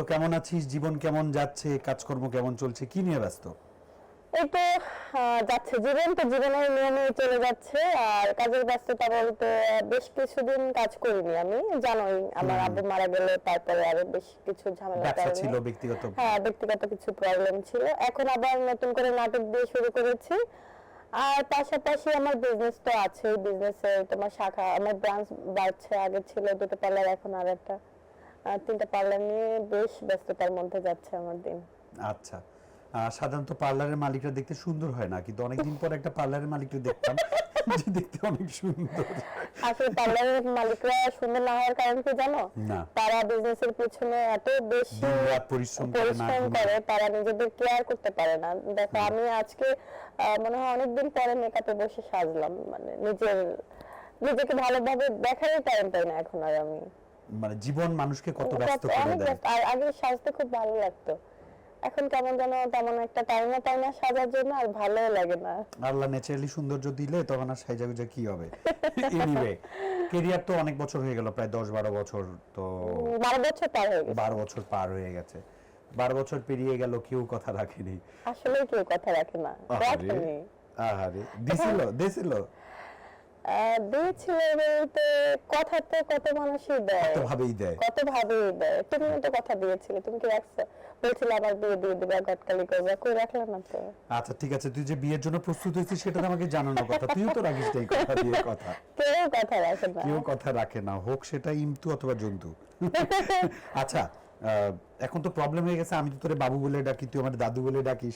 তো কেমন আছিস? জীবন কেমন যাচ্ছে? কাজকর্ম কেমন চলছে? কি নিয়ে ব্যস্ত? এই তো যাচ্ছে। জীবন তো জীবনের নিয়মে চলে যাচ্ছে। আর কাজের ব্যস্ততা বলতে বেশ কিছুদিন কাজ করিনি আমি জানোই আমার আব্বু মারা গেলে তারপরে আরও বেশ কিছু ঝামেলা ছিল ব্যক্তিগত? হ্যাঁ ব্যক্তিগত কিছু প্রবলেম ছিল। এখন আবার নতুন করে নাটক দিয়ে শুরু করেছি। আর পাশাপাশি আমার বিজনেস তো আছে বিজনেসে তোমার শাখা আমার ব্রাঞ্চ বাড়ছে আগে ছিল দুটো পার্লার এখন আর একটা। তিনটা পার্লার নিয়ে বেশ ব্যস্ততার মধ্যে যাচ্ছে আমার দিন। আচ্ছা। সাধারণত পার্লারের মালিকরা দেখতে সুন্দর হয় না? কিন্তু অনেকদিন পর একটা পার্লারের মালিককে দেখতাম যে দেখতে অনেক সুন্দর। আসলে পার্লারের মালিকরা সুন্দর না হওয়ার কারণ কি জানো? তারা বিজনেসের পিছনে এত বেশি পরিশ্রম করে তারা নিজেদের কেয়ার করতে পারে না। দেখো আমি আজকে মনে হয় অনেকদিন পরে মেকআপে বসে সাজলাম। মানে নিজের নিজেকে ভালোভাবে দেখারই টাইম পাই না এখন আর আমি। মানে জীবন মানুষকে কত ব্যস্ত করে দেয়। আর আগে সাজতে খুব ভালো লাগতো। এখন কেমন যেন তেমন একটা টাইম না তাই না সাজার জন্য আর ভালো লাগে না। আল্লাহ ন্যাচারালি সৌন্দর্য দিলে তখন আর সাইজা গুজা কি হবে? এনিওয়ে কেরিয়ার তো অনেক বছর হয়ে গেল প্রায় দশ বারো বছর তো উম, বারো বছর পার হয়ে গেছে। বারো বছর পার হয়ে গেছে। বারো বছর পেরিয়ে গেল কেউ কথা রাখেনি। আসলে কেউ কথা রাখে না। আহারে দিছিল দিছিল। আহ, দিয়েছিল বলতে কথা তো কত মানুষই দেয়। তো ভাবেই দেয়। কত ভাবেই দেয়। তুমি তো কথা দিয়েছিলে। তুমি কি রাখছো? বলছিলে আবার বিয়ে দিয়ে দিবে গটকালি করবে। কই রাখলে না তো? আচ্ছা ঠিক আছে। তুই যে বিয়ের জন্য প্রস্তুত হয়েছিস সেটা তো আমাকে জানানোর কথা। তুইও তো রাখিস এই কথা দিয়ে কথা। কেউ কথা রাখে না। কেউ কথা রাখে না। হোক সেটা ইমতু অথবা জন্তু। আচ্ছা এখন তো প্রবলেম হয়ে গেছে আমি তো তোরে বাবু বলে ডাকি তুই আমার দাদু বলে ডাকিস।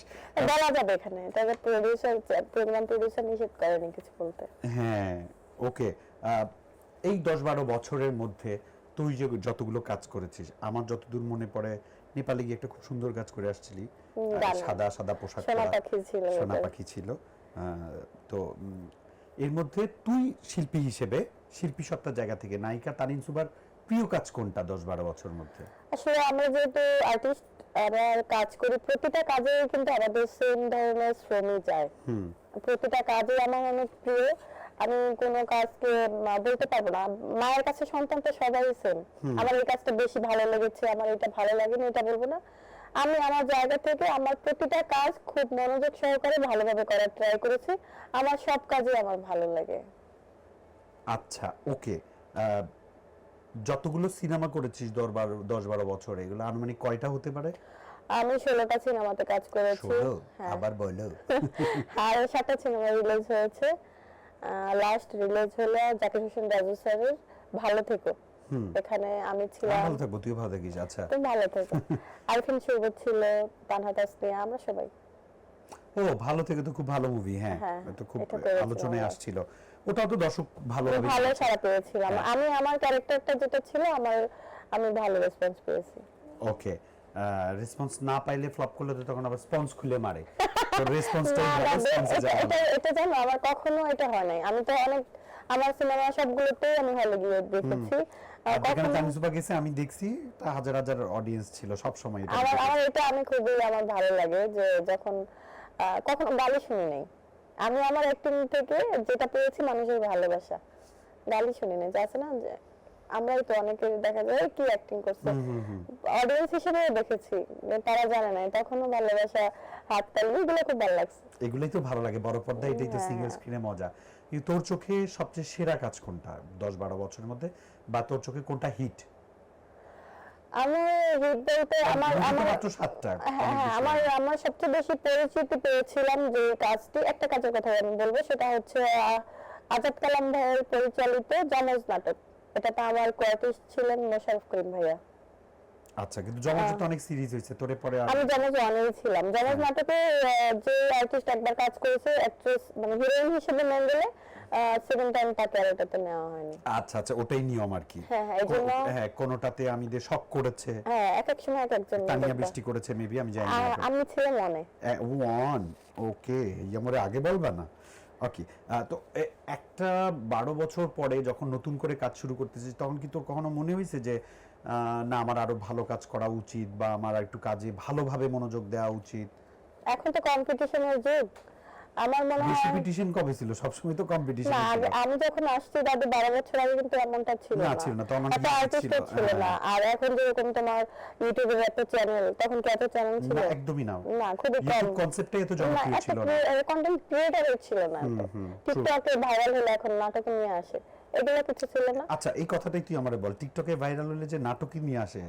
বলা যাবে এখানে তবে প্রডিউসার প্রোগ্রাম প্রডিউসার নিষেধ করেনি কিছু বলতে। হ্যাঁ ওকে এই দশ বারো বছরের মধ্যে তুই যে যতগুলো কাজ করেছিস আমার যতদূর মনে পড়ে নেপালে গিয়ে একটা খুব সুন্দর কাজ করে আসছিলি। সাদা সাদা পোশাক সোনা পাখি ছিল তো এর মধ্যে তুই শিল্পী হিসেবে শিল্পী সত্তার জায়গা থেকে নায়িকা তানিন সুবার প্রিয় কাজ কোনটা দশ বারো বছরের মধ্যে? আসলে আমরা যেহেতু আর্টিস্ট আবার কাজ করি প্রতিটা কাজে কিন্তু আমাদের সেম ধরনের শ্রমই যায়। প্রতিটা কাজে আমার অনেক প্রিয়। আমি কোনো কাজকে বলতে পারব না। মায়ের কাছে সন্তান তো সবাই সেম আমার এই কাজটা বেশি ভালো লেগেছে আমার এটা ভালো লাগেনি এটা বলব না। আমি আমার জায়গা থেকে আমার প্রতিটা কাজ খুব মনোযোগ সহকারে ভালোভাবে করার ট্রাই করেছি। আমার সব কাজে আমার ভালো লাগে। আচ্ছা ওকে যতগুলো সিনেমা করেছিস দশ বারো দশ বারো বছর এগুলো আনুমানিক কয়টা হতে পারে? আমি ষোলোটা সিনেমাতে কাজ করেছি। হ্যাঁ। আবার বলো। আর সাতটা সিনেমা রিলিজ হয়েছে। লাস্ট রিলিজ হলো জাকির হোসেন রাজু স্যারের ভালো থেকো। এখানে আমি ছিলাম। ভালো থাকব তুই ভালো থাকিস আচ্ছা। তুমি ভালো থেকো। আরফিন ছিল তানহা তাসনিয়া আমরা সবাই। ও ভালো থেকে তো খুব ভালো মুভি হ্যাঁ। হ্যাঁ, তো খুব আলোচনায় আসছিল। ওটাও তো দর্শক ভালো নিয়েছে। সারা পেয়েছিলাম। হ্যাঁ। আমি আমার ক্যারেক্টারটা যেটা ছিল আমার আমি ভালো রেসপন্স পেয়েছি। ওকে রেসপন্স না পাইলে ফ্লপ করলে তো তখন আবার স্পন্স খুলে মারে। তো ভালো না, এটা- এটা জানো আমার কখনো এটা হয় নাই। আমি তো অনেক আমার সিনেমা সবগুলোতেই আমি হলে গিয়ে দেখেছি। যেখানে কখনো গেছে আমি দেখছি তা হাজার হাজার অডিয়েন্স ছিল সব সময় আমার আমার এটা আমি খুবই আমার ভালো লাগে যে যখন কখনো গালি শুনি নাই। আমি আমার অ্যাক্টিং থেকে যেটা পেয়েছি মানুষের ভালোবাসা। গালি শুনি নাই যে আছে না যে আমরাই তো অনেকে দেখা যায় কি অ্যাক্টিং করছে। অডিয়েন্স হিসেবে দেখেছি তারা জানে না তখনও ভালোবাসা হাত তালি এগুলো খুব ভালো লাগছে। এগুলোই তো ভালো লাগে বড় পর্দা এটাই তো হ্যাঁ। সিঙ্গেল স্ক্রিনে মজা। তোর চোখে সবচেয়ে সেরা কাজ কোনটা? দশ বারো বছরের মধ্যে? বা তোর চোখে কোনটা হিট আমি বলতে আমার আমার হ্যাঁ হ্যাঁ আমার আমার সবচেয়ে বেশি পরিচিতি পেয়েছিলাম যে কাজটি একটা কাজের কথা আমি বলব সেটা হচ্ছে আজাদ কালাম ভাইয়ের পরিচালিত জমজ নাটক। এটা তো আমার কোয়ার্টিস্ট ছিলেন মোশারফ করিম ভাইয়া। আচ্ছা কিন্তু জমজে তো অনেক সিরিজ হয়েছে তোরে পরে আমি জমজ ওয়ানেই ছিলাম। জমজ নাটকে যে আর্টিস্ট একবার কাজ করেছে অ্যাক্ট্রেস মানে হিরোইন হিসেবে মেন গেলে সেকেন্ড টাইম তাকে আর এটাতে নেওয়া হয়নি। আচ্ছা আচ্ছা ওটাই নিয়ম আর কি। হ্যাঁ, হ্যাঁ, হ্যাঁ কোনোটাতে আমি দিয়ে শক করেছে হ্যাঁ এক এক সময় এক একজন তানিয়া। বৃষ্টি করেছে মেবি আমি জানি না আমি ছিলাম মনে ওয়ান ওকে আমারে আগে বলবা না? ওকে তো একটা বারো বছর পরে যখন নতুন করে কাজ শুরু করতেছিস তখন কি তোর কখনো মনে হয়েছে যে না আমার আরও ভালো কাজ করা উচিত বা আমার একটু কাজে ভালোভাবে মনোযোগ দেওয়া উচিত। এখন তো কম্পিটিশনের যুগ। আমার মনে হয় পিটিশন কবে ছিল? সবসময় তো কম্পিটিশন না আমি যখন আসছি দাদু বারো বছর আগে কিন্তু এমনটা ছিল না, ছিল না, তখন এত অনেক আর্টিস্ট ছিল, না। হ্যাঁ। আর এখন যেরকম তোমার ইউটিউবের এত চ্যানেল তখন কি এত চ্যানেল ছিল? না একদমই না। না খুবই কম। ইউটিউব কনসেপ্টটাই এত জনপ্রিয় ছিল না। কন্টেন্ট ক্রিয়েটর ছিল না। টিকটকে ভাইরাল হলে এখন নাটকে নিয়ে আসে। এগুলো কিছু ছিল না। আচ্ছা এই কথাটাই তুই আমারে বল। টিকটকে ভাইরাল হলে যে নাটকই নিয়ে আসে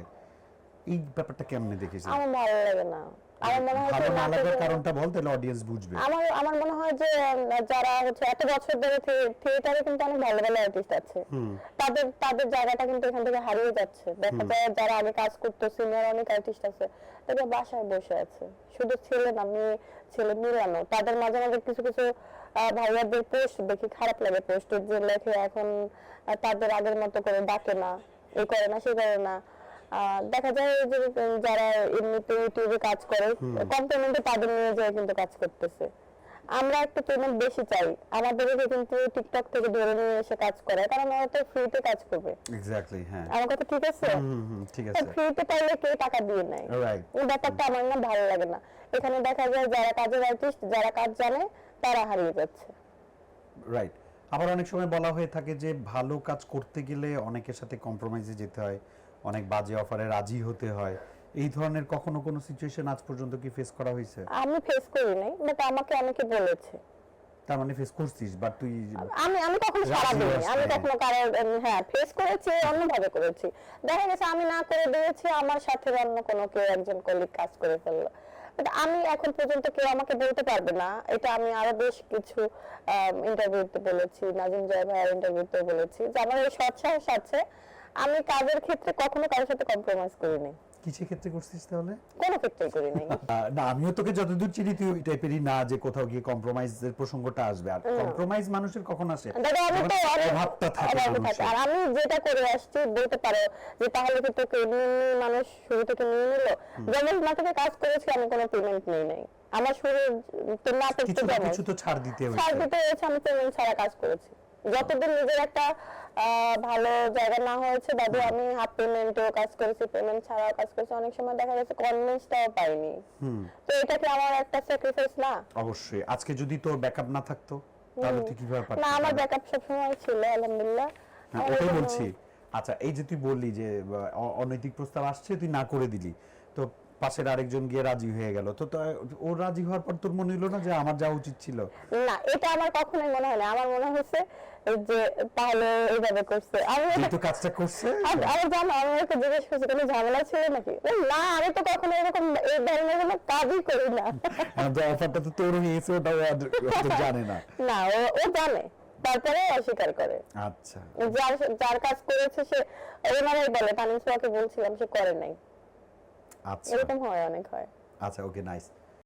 এই ব্যাপারটা কেমনে দেখেছিস? আমার ভালো লাগে না। আমার মনে হয় ভালো না লাগার কারণটা বল তাহলে অডিয়েন্স বুঝবে। আমার আমার মনে হয় যে যারা হচ্ছে এত বছর ধরে থিয়েটারে কিন্তু অনেক ভালো ভালো আর্টিস্ট আছে। তাদের তাদের জায়গাটা কিন্তু এখান থেকে হারিয়ে যাচ্ছে। দেখা যায় যারা আগে কাজ করতো সিনিয়র অনেক আর্টিস্ট আছে তারা বাসায় বসে আছে। শুধু ছেলে না মেয়ে ছেলে মিলানো। তাদের মাঝে মাঝে কিছু কিছু ভাইয়াদের পোস্ট দেখি খারাপ লাগে। পোস্ট যে লেখে এখন তাদের আগের মতো করে ডাকে না এ করে না সে করে না। দেখা যায় যে যারা এমনিতে ইউটিউবে কাজ করে কম পেমেন্টে তাদের নিয়ে যায় কিন্তু কাজ করতেছে। আমরা একটু পেমেন্ট বেশি চাই। আমাদেরকে কিন্তু টিকটক থেকে ধরে নিয়ে এসে কাজ করে কারণ ওরা তো ফ্রিতে কাজ করবে। এক্স্যাক্টলি হ্যাঁ। আমার কথা ঠিক আছে? ঠিক আছে। ফ্রিতে পাইলে কেউ টাকা দিয়ে নেয়? রাইট এই ব্যাপারটা আমার না ভালো লাগে না। এখানে দেখা যায় যারা কাজের আর্টিস্ট যারা কাজ জানে তারা হারিয়ে যাচ্ছে। রাইট আবার অনেক সময় বলা হয়ে থাকে যে ভালো কাজ করতে গেলে অনেকের সাথে কম্প্রোমাইজে যেতে হয়। অনেক বাজে অফারে রাজি হতে হয়। এই ধরনের কখনো কোনো সিচুয়েশন আজ পর্যন্ত কি ফেস করা হয়েছে? আমি ফেস করি নাই বাট আমাকে অনেকে বলেছে। তার মানে ফেস করছিস বাট তুই আমি আমি কখনো সারা হস আমি। কখনো কারও হ্যাঁ ফেস করেছি অন্যভাবে করেছি। দেখা গেছে আমি না করে দিয়েছি আমার সাথে অন্য কোনো কেউ একজন কলিগ কাজ করে ফেলল। বাট আমি এখন পর্যন্ত কেউ আমাকে বলতে পারবে না। এটা আমি আরও বেশ কিছু ইন্টারভিউতে বলেছি নাজিম জয় ভাইয়ের ইন্টারভিউতে বলেছি যে আমার এই সৎ সাহস আছে। আমি কাজের ক্ষেত্রে কখনো কারোর সাথে কম্প্রোমাইজ করিনি। কিসের ক্ষেত্রে করছিস তাহলে? কোনো ক্ষেত্রেই করিনি। আহ, না আমিও তোকে যতদূর চিনি তুই ওই টাইপেরই না যে কোথাও গিয়ে কম্প্রোমাইজের প্রসঙ্গটা আসবে। আর কম্প্রোমাইজ মানুষের কখন আসে? দাদা আমি তো অভাবটা থাকে। আর আমি যেটা করে আসছি বলতে পারো যে তাহলে কি তোকে এমনি মানুষ শুরু থেকে নিয়ে নিল? যেমন নাটকে কাজ করেছি আমি কোনো পেমেন্ট নেই নাই। আমার শুরু তো নাটক তো কিছু তো ছাড় দিতে ছাড় দিতে হয়েছে আমি পেমেন্ট ছাড়া কাজ করেছি। যতদিন নিজের একটা ভালো জায়গা না হয়েছে দাদু আমি হাফ পেমেন্টেও কাজ করেছি পেমেন্ট ছাড়াও কাজ করেছি অনেক সময় দেখা গেছে কনভেন্সটাও পাইনি। তো এটা কি আমার একটা স্যাক্রিফাইস না? অবশ্যই। আজকে যদি তোর ব্যাকআপ না থাকতো তাহলে তুই কীভাবে না আমার ব্যাকআপ সবসময় ছিল আলহামদুলিল্লাহ। হ্যাঁ, ওটাই বলছি। আচ্ছা এই যে তুই বললি যে অনৈতিক প্রস্তাব আসছে তুই না করে দিলি। তো পাশের আরেকজন গিয়ে রাজি হয়ে গেল। তো ও রাজি হওয়ার পর তোর মনে হলো না যে আমার যাওয়া উচিত ছিল? না এটা আমার কখনোই মনে হয় না। আমার মনে হয়েছে যে তাহলে এইভাবে করছে। আমি যেহেতু কাজটা করছে? আমি জানো আমি ওকে জিজ্ঞেস করছি কোনো ঝামেলা ছিল নাকি? না আমি তো কখনো এরকম এই ধরনের কোনো কাজই করি না। যে অফারটা তো তোর হয়েছে ওটা ও তো জানে না। না ও জানে। তারপরে অস্বীকার করে। আচ্ছা। যার যার কাজ করেছে সে ওনারাই বলে তানিস বলছিলাম সে করে নাই। এরকম হয় অনেক হয়। আচ্ছা ওকে নাইস।